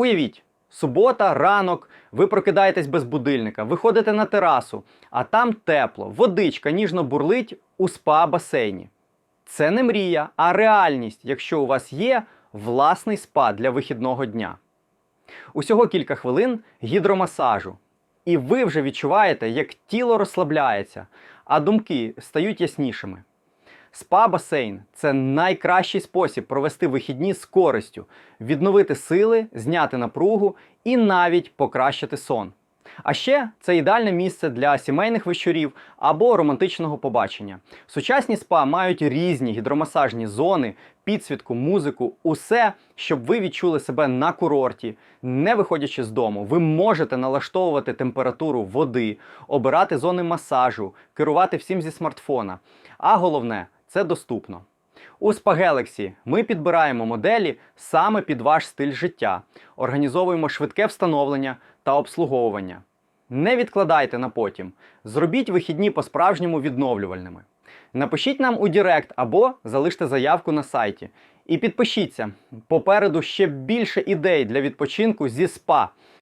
Уявіть, субота, ранок, ви прокидаєтесь без будильника, виходите на терасу, а там тепло, водичка ніжно бурлить у спа-басейні. Це не мрія, а реальність, якщо у вас є власний спа для вихідного дня. Усього кілька хвилин гідромасажу. І ви вже відчуваєте, як тіло розслабляється, а думки стають яснішими. Спа-басейн це найкращий спосіб провести вихідні з користю, відновити сили, зняти напругу і навіть покращити сон. А ще це ідеальне місце для сімейних вечорів або романтичного побачення. Сучасні спа мають різні гідромасажні зони, підсвітку, музику, усе, щоб ви відчули себе на курорті, не виходячи з дому. Ви можете налаштовувати температуру води, обирати зони масажу, керувати всім зі смартфона. А головне, це доступно. У Spa Galaxy ми підбираємо моделі саме під ваш стиль життя, організовуємо швидке встановлення та обслуговування. Не відкладайте на потім. Зробіть вихідні по-справжньому відновлювальними. Напишіть нам у Директ або залиште заявку на сайті. І підпишіться. Попереду ще більше ідей для відпочинку зі спа.